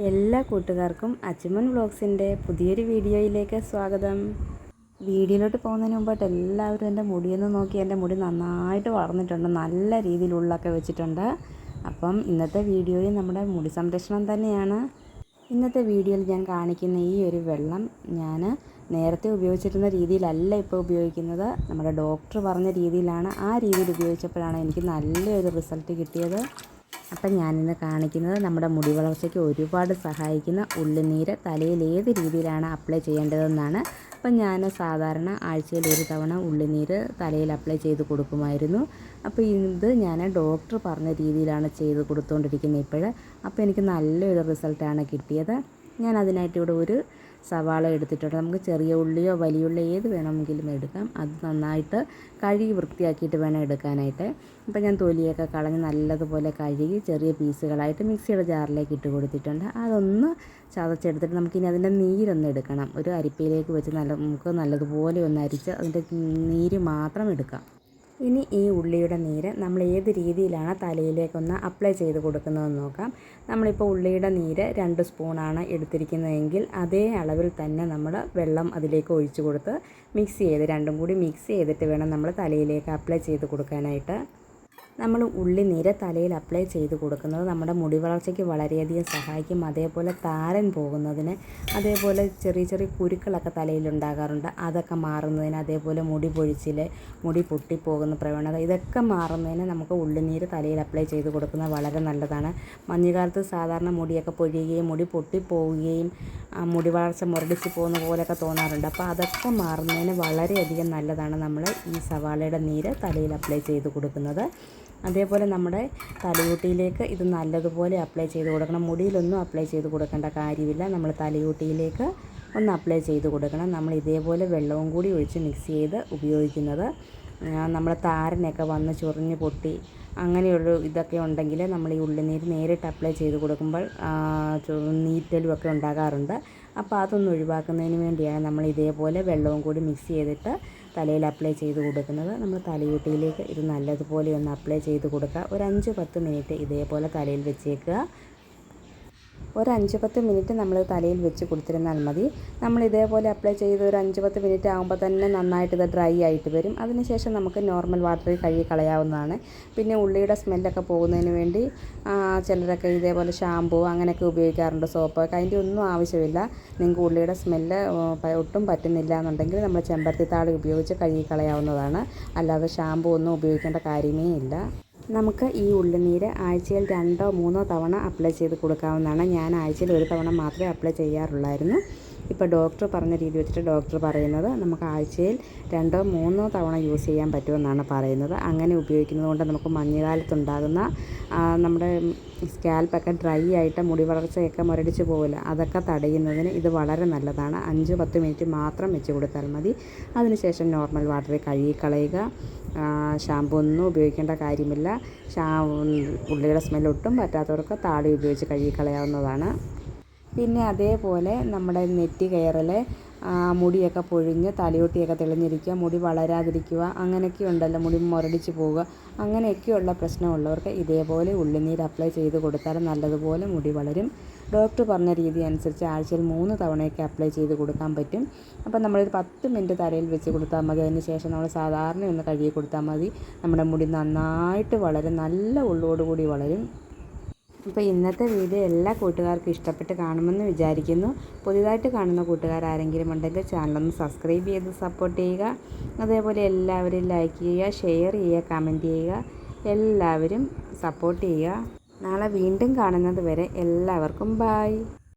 എല്ലാ കൂട്ടുകാർക്കും അച്ചുമൻ വ്ളോഗ്സിന്റെ പുതിയൊരു വീഡിയോയിലേക്ക് സ്വാഗതം. വീഡിയോയിലോട്ട് പോകുന്നതിന് മുമ്പായിട്ട് എല്ലാവരും എന്റെ മുടിയൊന്ന് നോക്കി എന്റെ മുടി നന്നായിട്ട് വളർന്നിട്ടുണ്ട് നല്ല രീതിയിൽ ഉള്ളൊക്കെ വെച്ചിട്ടുണ്ട്. അപ്പം ഇന്നത്തെ വീഡിയോയിൽ നമ്മുടെ മുടി സംരക്ഷണം തന്നെയാണ്. ഇന്നത്തെ വീഡിയോയിൽ ഞാൻ കാണിക്കുന്ന ഈ ഒരു വെള്ളം ഞാൻ നേരത്തെ ഉപയോഗിച്ചിരുന്ന രീതിയിലല്ല ഇപ്പോൾ ഉപയോഗിക്കുന്നത്. നമ്മുടെ ഡോക്ടർ പറഞ്ഞ രീതിയിലാണ് ആ രീതിയിൽ ഉപയോഗിച്ചപ്പോഴാണ് എനിക്ക് നല്ലൊരു റിസൾട്ട് കിട്ടിയത്. അപ്പം ഞാനിന്ന് കാണിക്കുന്നത് നമ്മുടെ മുടി വളർച്ചയ്ക്ക് ഒരുപാട് സഹായിക്കുന്ന ഉള്ളുനീര് തലയിൽ ഏത് രീതിയിലാണ് അപ്ലൈ ചെയ്യേണ്ടതെന്നാണ്. അപ്പം ഞാൻ സാധാരണ ആഴ്ചയിൽ ഒരു തവണ ഉള്ളിനീര് തലയിൽ അപ്ലൈ ചെയ്ത് കൊടുക്കുമായിരുന്നു. അപ്പോൾ ഇത് ഞാൻ ഡോക്ടർ പറഞ്ഞ രീതിയിലാണ് ചെയ്ത് കൊടുത്തുകൊണ്ടിരിക്കുന്നത് ഇപ്പോൾ അപ്പോൾ എനിക്ക് നല്ലൊരു റിസൾട്ടാണ് കിട്ടിയത്. ഞാൻ അതിനായിട്ട് ഇവിടെ ഒരു സവാള എടുത്തിട്ടുണ്ട്. നമുക്ക് ചെറിയ ഉള്ളിയോ വലിയ ഉള്ളിയോ ഏത് വേണമെങ്കിലും എടുക്കാം. അത് നന്നായിട്ട് കഴുകി വൃത്തിയാക്കിയിട്ട് വേണം എടുക്കാനായിട്ട്. അപ്പോൾ ഞാൻ തൊലിയൊക്കെ കളഞ്ഞ് നല്ലതുപോലെ കഴുകി ചെറിയ പീസുകളായിട്ട് മിക്സിയുടെ ജാറിലേക്ക് ഇട്ട് കൊടുത്തിട്ടുണ്ട്. അതൊന്ന് ചതച്ചെടുത്തിട്ട് നമുക്കിനി അതിന്റെ നീരൊന്ന് എടുക്കണം. ഒരു അരിപ്പയിലേക്ക് വെച്ച് നല്ല നമുക്ക് നല്ലതുപോലെ ഒന്ന് അരിച്ച് അതിന്റെ നീര് മാത്രം എടുക്കാം. ഇനി ഈ ഉള്ളിയുടെ നീര് നമ്മൾ ഏത് രീതിയിലാണ് തലയിലേക്കൊന്ന് അപ്ലൈ ചെയ്ത് കൊടുക്കുന്നതെന്ന് നോക്കാം. നമ്മളിപ്പോൾ ഉള്ളിയുടെ നീര് രണ്ട് സ്പൂണാണ് എടുത്തിരിക്കുന്നതെങ്കിൽ അതേ അളവിൽ തന്നെ നമ്മൾ വെള്ളം അതിലേക്ക് ഒഴിച്ചു കൊടുത്ത് മിക്സ് ചെയ്ത് രണ്ടും കൂടി മിക്സ് ചെയ്തിട്ട് വേണം നമ്മൾ തലയിലേക്ക് അപ്ലൈ ചെയ്ത് കൊടുക്കാനായിട്ട്. നമ്മൾ ഉള്ളി നീര് തലയിൽ അപ്ലൈ ചെയ്ത് കൊടുക്കുന്നത് നമ്മുടെ മുടി വളർച്ചയ്ക്ക് വളരെയധികം സഹായിക്കും. അതേപോലെ താരൻ പോകുന്നതിന് അതേപോലെ ചെറിയ ചെറിയ കുരുക്കളൊക്കെ തലയിൽ ഉണ്ടാകാറുണ്ട്. അതൊക്കെ മാറുന്നതിന് അതേപോലെ മുടി പൊഴിച്ചിൽ മുടി പൊട്ടിപ്പോകുന്ന പ്രവണത ഇതൊക്കെ മാറുന്നതിന് നമുക്ക് ഉള്ളിനീര് തലയിൽ അപ്ലൈ ചെയ്ത് കൊടുക്കുന്നത് വളരെ നല്ലതാണ്. മഞ്ഞുകാലത്ത് സാധാരണ മുടിയൊക്കെ പൊഴിയുകയും മുടി പൊട്ടിപ്പോവുകയും മുടി വളർച്ച മുരടിച്ച് പോകുന്ന പോലെയൊക്കെ തോന്നാറുണ്ട്. അപ്പോൾ അതൊക്കെ മാറുന്നതിന് വളരെയധികം നല്ലതാണ് നമ്മൾ ഈ സവാളയുടെ നീര് തലയിൽ അപ്ലൈ ചെയ്ത് കൊടുക്കുന്നത്. അതേപോലെ നമ്മുടെ തലയൂട്ടിയിലേക്ക് ഇത് നല്ലതുപോലെ അപ്ലൈ ചെയ്ത് കൊടുക്കണം. മുടിയിലൊന്നും അപ്ലൈ ചെയ്ത് കൊടുക്കേണ്ട കാര്യമില്ല. നമ്മൾ തലയൂട്ടിയിലേക്ക് ഒന്ന് അപ്ലൈ ചെയ്ത് കൊടുക്കണം. നമ്മൾ ഇതേപോലെ വെള്ളവും കൂടി ഒഴിച്ച് മിക്സ് ചെയ്ത് ഉപയോഗിക്കുന്നത് നമ്മൾ താരനൊക്കെ വന്ന് ചൊറിഞ്ഞ് പൊട്ടി അങ്ങനെയുള്ള ഇതൊക്കെ ഉണ്ടെങ്കിൽ നമ്മൾ ഈ ഉള്ളിനീര് നേരിട്ട് അപ്ലൈ ചെയ്ത് കൊടുക്കുമ്പോൾ നീറ്റലും ഒക്കെ ഉണ്ടാകാറുണ്ട്. അപ്പോൾ അതൊന്നും ഒഴിവാക്കുന്നതിന് വേണ്ടിയാണ് നമ്മൾ ഇതേപോലെ വെള്ളവും കൂടി മിക്സ് ചെയ്തിട്ട് തലയിൽ അപ്ലൈ ചെയ്ത് കൊടുക്കുന്നത്. നമ്മൾ തലയൂട്ടിയിലേക്ക് ഇത് നല്ലതുപോലെ ഒന്ന് അപ്ലൈ ചെയ്ത് കൊടുക്കുക. ഒരു അഞ്ച് പത്ത് മിനിറ്റ് ഇതേപോലെ തലയിൽ വെച്ചേക്കുക. ഒരു അഞ്ച് പത്ത് മിനിറ്റ് നമ്മൾ തലയിൽ വെച്ച് കൊടുത്തിരുന്നാൽ മതി. നമ്മൾ ഇതേപോലെ അപ്ലൈ ചെയ്ത് ഒരു അഞ്ച് പത്ത് മിനിറ്റ് ആകുമ്പോൾ തന്നെ നന്നായിട്ട് ഇത് ഡ്രൈ ആയിട്ട് വരും. അതിനുശേഷം നമുക്ക് നോർമൽ വാട്ടറിൽ കഴുകി കളയാവുന്നതാണ്. പിന്നെ ഉള്ളിയുടെ സ്മെല്ലൊക്കെ പോകുന്നതിന് വേണ്ടി ചിലരൊക്കെ ഇതേപോലെ ഷാമ്പൂ അങ്ങനെയൊക്കെ ഉപയോഗിക്കാറുണ്ട് സോപ്പ് അതിന്റെ ഒന്നും ആവശ്യമില്ല. നിങ്ങൾക്ക് ഉള്ളിയുടെ സ്മെല്ല് ഒട്ടും പറ്റുന്നില്ല എന്നുണ്ടെങ്കിൽ നമ്മൾ ചെമ്പരത്തി താളി ഉപയോഗിച്ച് കഴുകി കളയാവുന്നതാണ്. അല്ലാതെ ഷാമ്പൂ ഒന്നും ഉപയോഗിക്കേണ്ട കാര്യമേ ഇല്ല. നമുക്ക് ഈ ഉള്ളിനീര് ആഴ്ചയിൽ രണ്ടോ മൂന്നോ തവണ അപ്ലൈ ചെയ്ത് കൊടുക്കാവുന്നതാണ്. ഞാൻ ആഴ്ചയിൽ ഒരു തവണ മാത്രമേ അപ്ലൈ ചെയ്യാറുള്ളായിരുന്നു. ഇപ്പോൾ ഡോക്ടർ പറഞ്ഞ രീതി വെച്ചിട്ട് ഡോക്ടർ പറയുന്നത് നമുക്ക് ആഴ്ചയിൽ രണ്ടോ മൂന്നോ തവണ യൂസ് ചെയ്യാൻ പറ്റുമെന്നാണ് പറയുന്നത്. അങ്ങനെ ഉപയോഗിക്കുന്നത് കൊണ്ട് നമുക്ക് മഞ്ഞുകാലത്തുണ്ടാകുന്ന നമ്മുടെ സ്കാൽപ്പൊക്കെ ഡ്രൈ ആയിട്ട് മുടി വളർച്ചയൊക്കെ മുരടിച്ച് പോകില്ല അതൊക്കെ തടയുന്നതിന് ഇത് വളരെ നല്ലതാണ്. അഞ്ച് പത്ത് മിനിറ്റ് മാത്രം വെച്ച് കൊടുത്താൽ മതി. അതിനുശേഷം നോർമൽ വാട്ടറിൽ കഴുകിക്കളയുക. ഷാമ്പു ഒന്നും ഉപയോഗിക്കേണ്ട കാര്യമില്ല. ഷാ ഉള്ളിയുടെ സ്മെൽ ഒട്ടും പറ്റാത്തവർക്ക് താടി ഉപയോഗിച്ച് കഴുകിക്കളയാവുന്നതാണ്. പിന്നെ അതേപോലെ നമ്മുടെ നെറ്റി കയറൽ മുടിയൊക്കെ പൊഴിഞ്ഞ് തലയോട്ടിയൊക്കെ തെളിഞ്ഞിരിക്കുക മുടി വളരാതിരിക്കുക അങ്ങനെയൊക്കെ ഉണ്ടല്ലോ മുടി മുരടിച്ച് പോവുക അങ്ങനെയൊക്കെയുള്ള പ്രശ്നമുള്ളവർക്ക് ഇതേപോലെ ഉള്ളിനീര് അപ്ലൈ ചെയ്ത് കൊടുത്താൽ നല്ലതുപോലെ മുടി വളരും. ഡോക്ടർ പറഞ്ഞ രീതി അനുസരിച്ച് ആഴ്ചയിൽ മൂന്ന് തവണയൊക്കെ അപ്ലൈ ചെയ്ത് കൊടുക്കാൻ പറ്റും. അപ്പോൾ നമ്മളൊരു പത്ത് മിനിറ്റ് തലയിൽ വെച്ച് കൊടുത്താൽ മതി. അതിന് ശേഷം നമ്മൾ സാധാരണ ഒന്ന് കഴുകി കൊടുത്താൽ മതി. നമ്മുടെ മുടി നന്നായിട്ട് വളരും നല്ല ഉള്ളോടുകൂടി വളരും. അപ്പോൾ ഇന്നത്തെ വീഡിയോ എല്ലാ കൂട്ടുകാർക്കും ഇഷ്ടപ്പെട്ട് കാണുമെന്ന് വിചാരിക്കുന്നു. പുതിയതായിട്ട് കാണുന്ന കൂട്ടുകാർ ആരെങ്കിലും ഉണ്ടെങ്കിൽ ചാനലൊന്ന് സബ്സ്ക്രൈബ് ചെയ്ത് സപ്പോർട്ട് ചെയ്യുക. അതേപോലെ എല്ലാവരും ലൈക്ക് ചെയ്യുക ഷെയർ ചെയ്യുക കമന്റ് ചെയ്യുക. എല്ലാവരും സപ്പോർട്ട് ചെയ്യുക. നാളെ വീണ്ടും കാണുന്നത് വരെ എല്ലാവർക്കും ബായ്